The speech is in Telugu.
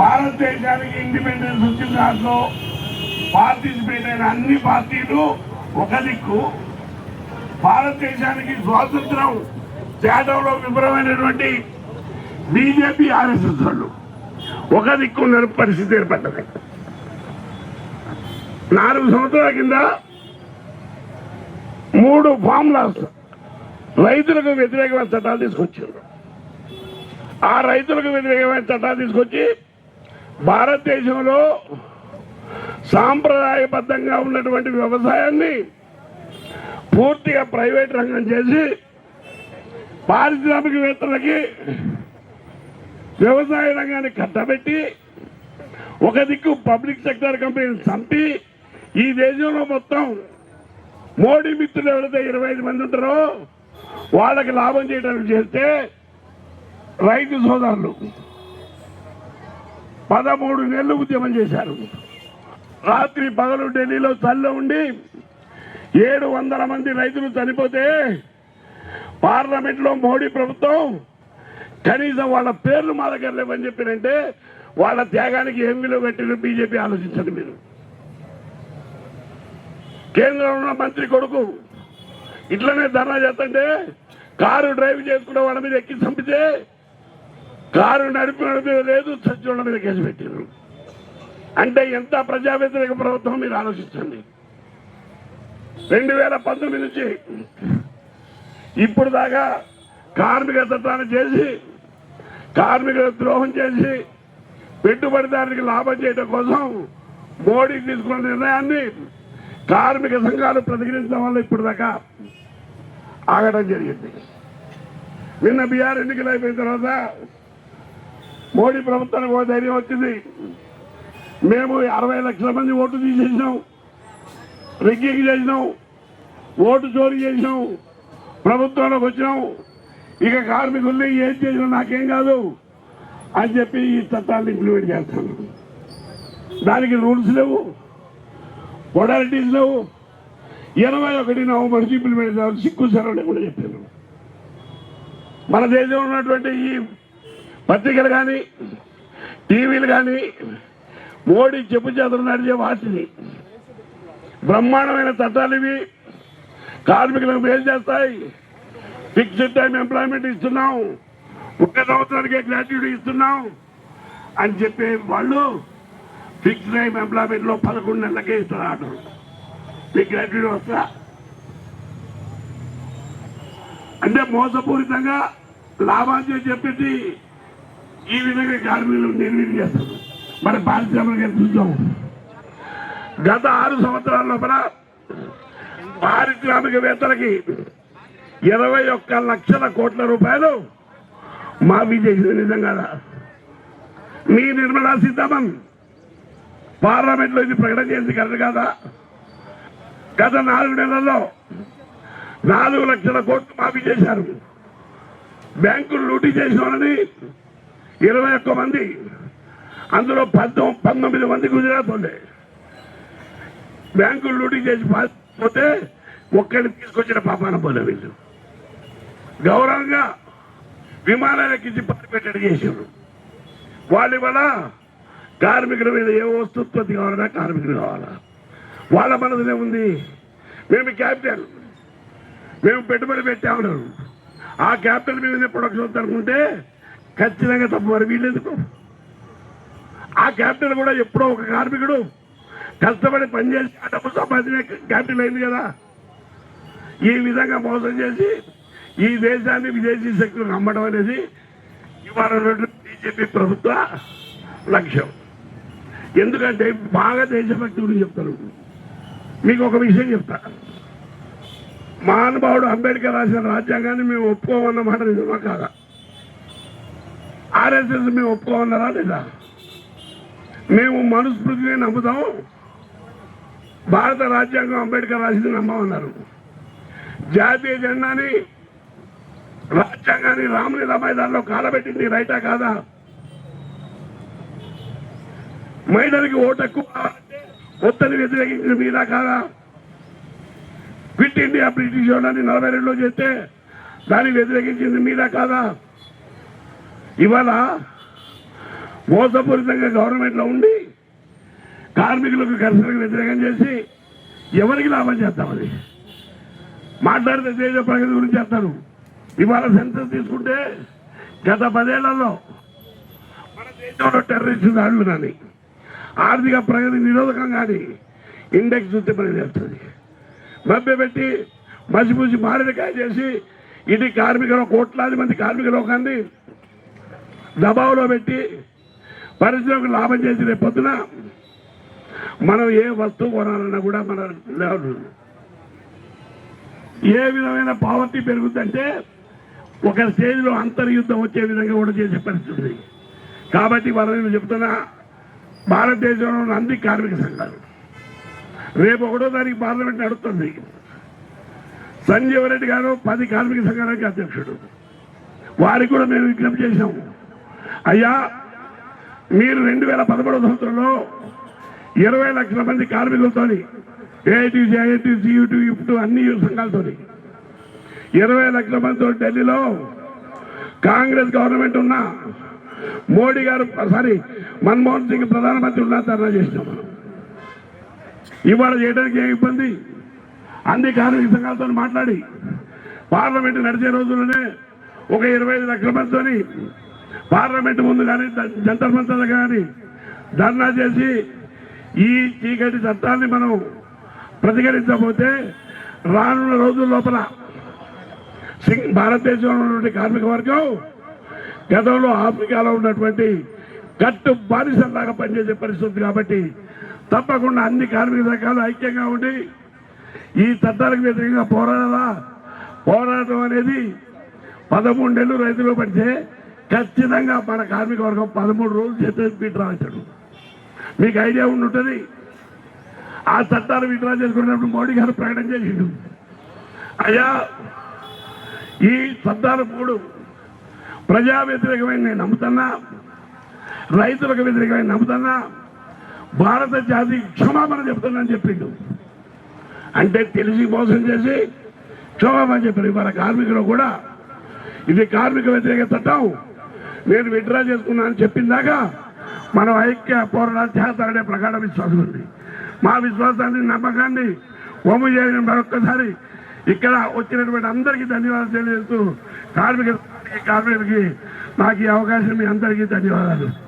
భారతదేశానికి ఇండిపెండెన్స్ వచ్చిన దాంట్లో పార్టిసిపేట్ అయిన అన్ని పార్టీలు ఒక దిక్కు. భారతదేశానికి స్వాతంత్రం తేడంలో విఫలమైనటువంటి బీజేపీ ఆర్ఎస్ఎస్ వాళ్ళు ఒక దిక్కు ఉన్న పరిస్థితి ఏర్పడ్డది. నాలుగు సంవత్సరాల కింద మూడు ఫార్ములాస్ రైతులకు వ్యతిరేకమైన చట్టాలు తీసుకొచ్చారు. ఆ రైతులకు వ్యతిరేకమైన చట్టాలు తీసుకొచ్చి భారతదేశంలో సాంప్రదాయబద్ధంగా ఉన్నటువంటి వ్యవసాయాన్ని పూర్తిగా ప్రైవేట్ రంగం చేసి పారిశ్రామికవేత్తలకి వ్యవసాయ రంగాన్ని కట్టబెట్టి ఒక దిక్కు పబ్లిక్ సెక్టర్ కంపెనీని చంపి ఈ దేశంలో మొత్తం మోడీ మిత్రులు ఎవరైతే ఇరవై ఐదు మంది ఉంటారో వాళ్ళకి లాభం చేయడానికి చేస్తే రైతు సోదరులు. పదమూడు నెలలు ఉద్యమం చేశారు. రాత్రి పగలు ఢిల్లీలో చల్ల ఉండి ఏడు వందల మంది రైతులు చనిపోతే పార్లమెంట్లో మోడీ ప్రభుత్వం కనీసం వాళ్ళ పేర్లు మా దగ్గర లేవని చెప్పినంటే వాళ్ళ త్యాగానికి ఏం విలువ పెట్టిన బీజేపీ ఆలోచించండి మీరు. కేంద్రంలో ఉన్న మంత్రి కొడుకు ఇట్లనే ధర్నా చేస్తుంటే కారు డ్రైవ్ చేసుకున్న వాళ్ళ మీద ఎక్కి చంపితే కారు నడిపిన మీద లేదు చచ్చిన మీద కేసు పెట్టారు అంటే ఎంత ప్రజా వ్యతిరేక ప్రభుత్వం మీరు ఆలోచించండి. రెండు వేల పంతొమ్మిది నుంచి ఇప్పుడు దాకా కార్మిక చట్టాన్ని చేసి కార్మికుల ద్రోహం చేసి పెట్టుబడిదారునికి లాభం చేయడం కోసం మోడీ తీసుకున్న నిర్ణయాన్ని కార్మిక సంఘాలు ప్రతిఘటించడం వల్ల ఇప్పుడు దాకా ఆగడం జరిగింది. నిన్న బీఆర్ ఎన్నికలు అయిపోయిన తర్వాత మోడీ ప్రభుత్వానికి ఒక ధైర్యం వచ్చింది. మేము అరవై లక్షల మంది ఓటు తీసేసినాం. రిగ్గింగ్ చేసినాం. ఓటు చోరీ చేసినాం. ప్రభుత్వంలోకి వచ్చినాం. ఇక కార్మికుల్ని ఏం చేసినా నాకేం కాదు అని చెప్పి ఈ చట్టాన్ని ఇంప్లిమెంట్ చేస్తాను. దానికి రూల్స్ లేవు. మొడాలిటీస్ లేవు. ఇరవై ఒకటి నవంబర్ ఇంప్లిమెంట్ చేయాలి సిక్కు సెలవు లేకుండా చెప్పాను మన దేశంలో ఉన్నటువంటి ఈ పత్రికలు కానీ టీవీలు కానీ మోడీ చెప్పు చేతులు నడిచే వాటిని బ్రహ్మాండమైన చట్టాలు ఇవి. కార్మికులకు మేలు చేస్తాయి. ఫిక్స్డ్ టైం ఎంప్లాయ్మెంట్ ఇస్తున్నాం. ఒక సంవత్సరానికే గ్రాట్యుటీ ఇస్తున్నాం. అని చెప్పే వాళ్ళు ఫిక్స్డ్ టైం ఎంప్లాయ్మెంట్లో పదకొండు నెలలకే ఇస్తారు ఆర్డర్ మీకు గ్రాట్యుటీ వస్తా. అంటే మోసపూరితంగా లాభాన్ని చెప్పేసి ఈ విధంగా కార్మికులు నిర్వీర్యం చేస్తారు. మన పారిశ్రామిక చూద్దాం. గత ఆరు సంవత్సరాల లోపల పారిశ్రామికవేత్తలకి ఇరవై ఒక్క లక్షల కోట్ల రూపాయలు మాఫీ చేసిన నిజం కదా? మీ నిర్మలా సీతారామన్ పార్లమెంట్లో ఇది ప్రకటన చేసింది కరెక్ట్ కాదా? గత నాలుగు నెలల్లో నాలుగు లక్షల కోట్లు మాఫీ చేశారు. బ్యాంకులు లూటీ చేసిన ఇరవై ఒక్క మంది. అందులో పద్దో పంతొమ్మిది మంది గుజరాత్ ఉండే బ్యాంకులు లూటీ చేసి పోతే ఒక్కడిని తీసుకొచ్చిన పాపాన పోలే వీళ్ళు. గౌరవంగా విమానాలు ఎక్కించి పారిపెట్టడి చేసారు వాళ్ళు ఇవాళ కార్మికుల మీద ఏ వస్తుత్పత్తి కావాలన్నా కార్మికులు కావాలా వాళ్ళ మనసులో ఉంది. మేము క్యాపిటల్. మేము పెట్టుబడి పెట్టామన్నారు ఆ క్యాపిటల్ మీద ప్రొడక్షన్ అనుకుంటే ఖచ్చితంగా తప్పు మరి వీళ్ళెందుకు? ఆ క్యాపిటల్ కూడా ఎప్పుడో ఒక కార్మికుడు కష్టపడి పనిచేసి ఆ డబ్బు సంపాదించే క్యాపిటల్ అయింది కదా. ఈ విధంగా మోసం చేసి ఈ దేశాన్ని విదేశీ శక్తులకు అమ్మడం అనేది ఇవాళ బీజేపీ ప్రభుత్వ లక్ష్యం. ఎందుకంటే బాగా దేశభక్తి గురించి చెప్తారు. మీకు ఒక విషయం చెప్తా. మహానుభావుడు అంబేద్కర్ రాసిన రాజ్యాంగాన్ని మేము ఒప్పుకోమన్నమాట నిజమా కాదా? ఆర్ఎస్ఎస్ మేము ఒప్పుకోమన్నారా లేదా? మేము మనుస్మృతిని నమ్ముతాం. భారత రాజ్యాంగం అంబేద్కర్ రాసింది నమ్మమన్నారు. జాతీయ జెండాని రాజ్యాంగాన్ని రామలీల మైదానంలో కాలబెట్టింది రైటా కాదా? మహిళలకి ఓటు ఎక్కువ ఒత్తిడి వ్యతిరేకించిన మీరా కాదా? క్విట్ ఇండియా బ్రిటిష్ వాళ్ళని నలభై రెండులో చేస్తే దాన్ని వ్యతిరేకించింది మీరా కాదా? ఇవాళ మోసపూరితంగా గవర్నమెంట్లో ఉండి కార్మికులకు కర్షకులకు వ్యతిరేకం చేసి ఎవరికి లాభం చేస్తామని మాట్లాడితే దేశ ప్రగతి గురించి చేస్తారు ఇవాళ సెన్సస్ తీసుకుంటే గత పదేళ్ళలో మన దేశంలో టెర్రరిస్ట్ దాడులు కానీ ఆర్థిక ప్రగతి నిరోధకం కానీ ఇండెక్స్ చూస్తే మనకి తెలుస్తుంది. మభ్యపెట్టి మసిపూసి మారేడుకాయ చేసి ఇది కార్మికులు కోట్లాది మంది కార్మిక లోకాన్ని దబావులో పెట్టి పరిశ్రమకు లాభం చేసి రేపు పొద్దున మనం ఏ వస్తువు కొనాలన్నా కూడా మన లేదు ఏ విధమైన పావర్టీ పెరుగుతుందంటే ఒక స్టేజ్లో అంతర్యుద్ధం వచ్చే విధంగా కూడా చేసే పరిస్థితి. కాబట్టి వాళ్ళని నేను చెప్తున్నా భారతదేశంలో ఉన్న అన్ని కార్మిక సంఘాలు రేపు ఒకటో తారీఖు పార్లమెంట్ నడుస్తుంది. సంజీవ్ రెడ్డి గారు పది కార్మిక సంఘాలకు అధ్యక్షుడు. వారికి కూడా మేము విజ్ఞప్తి చేశాము. అయ్యా మీరు రెండు వేల పదమూడవ సంవత్సరంలో ఇరవై లక్షల మంది కార్మికులతో ఏఐటీసీ ఐఐటీసీ యూటీ ఇప్పుడు అన్ని సంఘాలతో ఇరవై లక్షల మందితో ఢిల్లీలో కాంగ్రెస్ గవర్నమెంట్ ఉన్న మోడీ గారు సారీ మన్మోహన్ సింగ్ ప్రధానమంత్రి ఉన్న ధర్నా చేసినాం. మనం ఇవాళ చేయడానికి ఏ ఇబ్బంది? అన్ని కార్మిక సంఘాలతో మాట్లాడి పార్లమెంట్ నడిచే రోజుల్లోనే ఒక ఇరవై ఐదు లక్షల మందితోని పార్లమెంట్ ముందు కానీ జంతర్ మంతర్ కానీ ధర్నా చేసి ఈ చీకటి చట్టాన్ని మనం ప్రతిఘటించకపోతే రానున్న రోజుల లోపల భారతదేశంలో ఉన్నటువంటి కార్మిక వర్గం గతంలో ఆఫ్రికాలో ఉన్నటువంటి కట్టు బానిసల్లాగా పనిచేసే పరిస్థితి కాబట్టి తప్పకుండా అన్ని కార్మిక సంఘాలు ఐక్యంగా ఉండి ఈ చట్టాలకు వ్యతిరేకంగా పోరాడాలా? పోరాటం అనేది పదమూడు నెలలు రైతులు పడితే ఖచ్చితంగా మన కార్మిక వర్గం పదమూడు రోజులు చేస్తే విడ్రా అవుతాడు మీకు ఐడియా ఉండి ఉంటుంది ఆ చట్టాలు విడ్రా చేసుకున్నప్పుడు మోడీ గారు ప్రకటన చేసిండు. అయ్యా ఈ చట్టాలు మూడు ప్రజా వ్యతిరేకమైన నేను నమ్ముతున్నా రైతులకు వ్యతిరేకమైన నమ్ముతున్నా భారత జాతి క్షమాపణ చెప్తున్నానని చెప్పిండు. అంటే తెలిసి మోసం చేసి క్షమాపణ చెప్పారు. ఇవాళ కార్మికులు కూడా ఇది కార్మిక వ్యతిరేక చట్టం. నేను విత్డ్రా చేసుకున్నానని చెప్పిందాకా మనం ఐక్య పోరాటం చేస్తారనే ప్రగాఢ విశ్వాసం ఉంది. మా విశ్వాసాన్ని నమ్మకాన్ని ఒమ్ము చేయని మరొక్కసారి ఇక్కడ వచ్చినటువంటి అందరికీ ధన్యవాదాలు తెలియజేస్తూ కార్మిక కార్మికులకి నాకు ఈ అవకాశం మీ అందరికీ ధన్యవాదాలు.